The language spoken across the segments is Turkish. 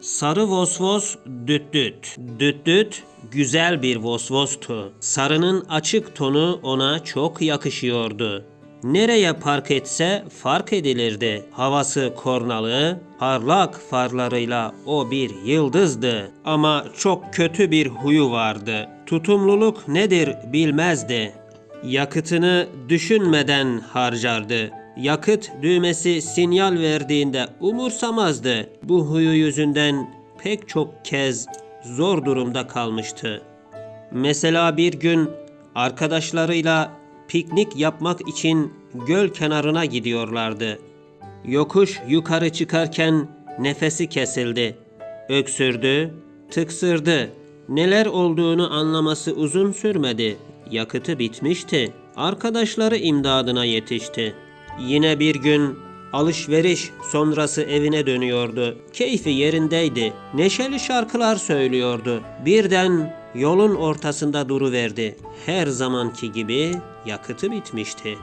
Sarı vosvos düt düt. Düt düt güzel bir vosvostu. Sarının açık tonu ona çok yakışıyordu. Nereye park etse fark edilirdi. Havası kornalı, parlak farlarıyla o bir yıldızdı. Ama çok kötü bir huyu vardı. Tutumluluk nedir bilmezdi. Yakıtını düşünmeden harcardı. Yakıt düğmesi sinyal verdiğinde umursamazdı. Bu huyu yüzünden pek çok kez zor durumda kalmıştı. Mesela bir gün arkadaşlarıyla piknik yapmak için göl kenarına gidiyorlardı. Yokuş yukarı çıkarken nefesi kesildi. Öksürdü, tıksırdı. Neler olduğunu anlaması uzun sürmedi. Yakıtı bitmişti. Arkadaşları imdadına yetişti. Yine bir gün alışveriş sonrası evine dönüyordu. Keyfi yerindeydi. Neşeli şarkılar söylüyordu. Birden yolun ortasında duruverdi. Her zamanki gibi yakıtı bitmişti.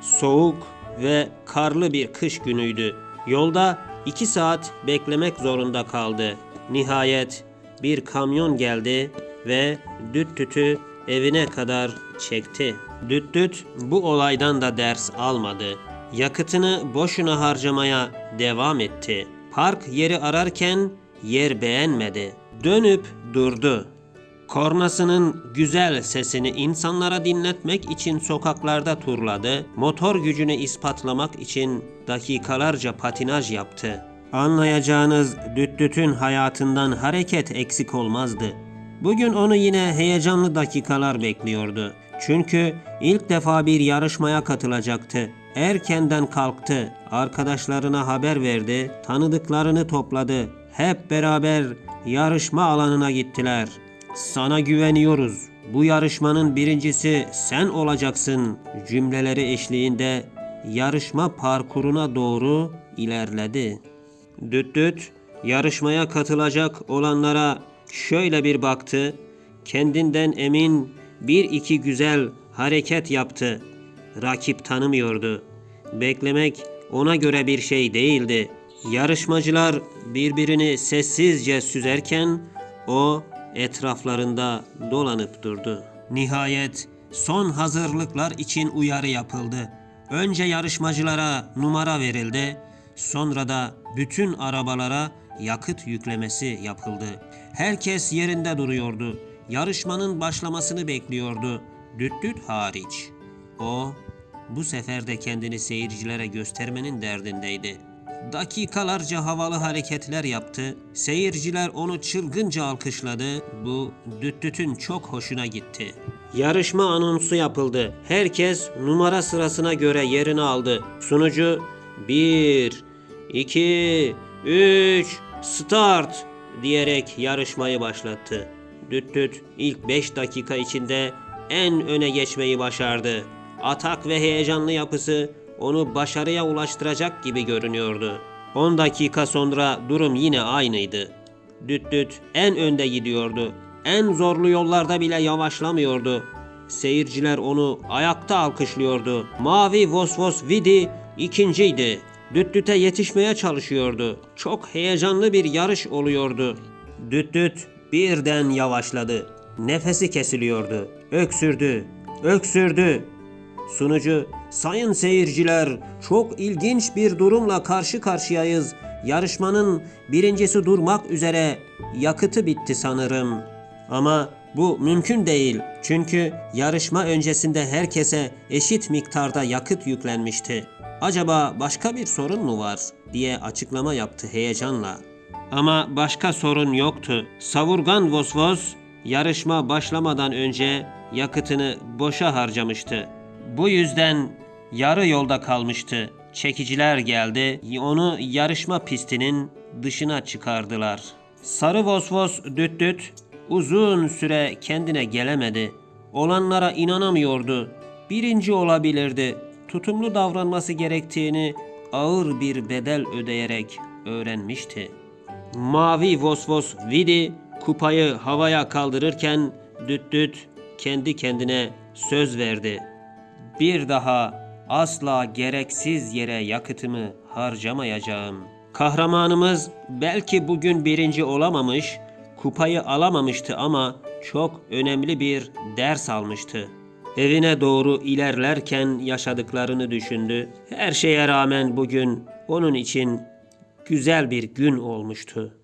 Soğuk ve karlı bir kış günüydü. Yolda iki saat beklemek zorunda kaldı. Nihayet bir kamyon geldi ve düt dütü evine kadar çekti. Düt düt bu olaydan da ders almadı. Yakıtını boşuna harcamaya devam etti. Park yeri ararken yer beğenmedi. Dönüp durdu. Kornasının güzel sesini insanlara dinletmek için sokaklarda turladı, motor gücünü ispatlamak için dakikalarca patinaj yaptı. Anlayacağınız Düttüt'ün hayatından hareket eksik olmazdı. Bugün onu yine heyecanlı dakikalar bekliyordu. Çünkü ilk defa bir yarışmaya katılacaktı. Erkenden kalktı, arkadaşlarına haber verdi, tanıdıklarını topladı. Hep beraber yarışma alanına gittiler. Sana güveniyoruz. Bu yarışmanın birincisi sen olacaksın cümleleri eşliğinde yarışma parkuruna doğru ilerledi. Düt düt yarışmaya katılacak olanlara şöyle bir baktı. Kendinden emin bir iki güzel hareket yaptı. Rakip tanımıyordu. Beklemek ona göre bir şey değildi. Yarışmacılar birbirini sessizce süzerken o etraflarında dolanıp durdu. Nihayet son hazırlıklar için uyarı yapıldı. Önce yarışmacılara numara verildi, sonra da bütün arabalara yakıt yüklemesi yapıldı. Herkes yerinde duruyordu. Yarışmanın başlamasını bekliyordu. Düt düt hariç. O bu sefer de kendini seyircilere göstermenin derdindeydi. Dakikalarca havalı hareketler yaptı. Seyirciler onu çılgınca alkışladı. Bu düt dütün çok hoşuna gitti. Yarışma anonsu yapıldı. Herkes numara sırasına göre yerini aldı. Sunucu 1, 2, 3, start diyerek yarışmayı başlattı. Düt düt ilk 5 dakika içinde en öne geçmeyi başardı. Atak ve heyecanlı yapısı onu başarıya ulaştıracak gibi görünüyordu. 10 dakika sonra durum yine aynıydı. Düt düt en önde gidiyordu. En zorlu yollarda bile yavaşlamıyordu. Seyirciler onu ayakta alkışlıyordu. Mavi Vosvos Vidi ikinciydi. Düt düte yetişmeye çalışıyordu. Çok heyecanlı bir yarış oluyordu. Düt düt birden yavaşladı. Nefesi kesiliyordu. Öksürdü. Öksürdü. Sunucu, sayın seyirciler, çok ilginç bir durumla karşı karşıyayız. Yarışmanın birincisi durmak üzere. Yakıtı bitti sanırım. Ama bu mümkün değil. Çünkü yarışma öncesinde herkese eşit miktarda yakıt yüklenmişti. Acaba başka bir sorun mu var diye açıklama yaptı heyecanla. Ama başka sorun yoktu. Savurgan Vosvos yarışma başlamadan önce yakıtını boşa harcamıştı. Bu yüzden yarı yolda kalmıştı. Çekiciler geldi, onu yarışma pistinin dışına çıkardılar. Sarı Vosvos düt düt uzun süre kendine gelemedi. Olanlara inanamıyordu. Birinci olabilirdi. Tutumlu davranması gerektiğini ağır bir bedel ödeyerek öğrenmişti. Mavi Vosvos Vidi kupayı havaya kaldırırken düt düt kendi kendine söz verdi. Bir daha asla gereksiz yere yakıtımı harcamayacağım. Kahramanımız belki bugün birinci olamamış, kupayı alamamıştı ama çok önemli bir ders almıştı. Evine doğru ilerlerken yaşadıklarını düşündü. Her şeye rağmen bugün onun için güzel bir gün olmuştu.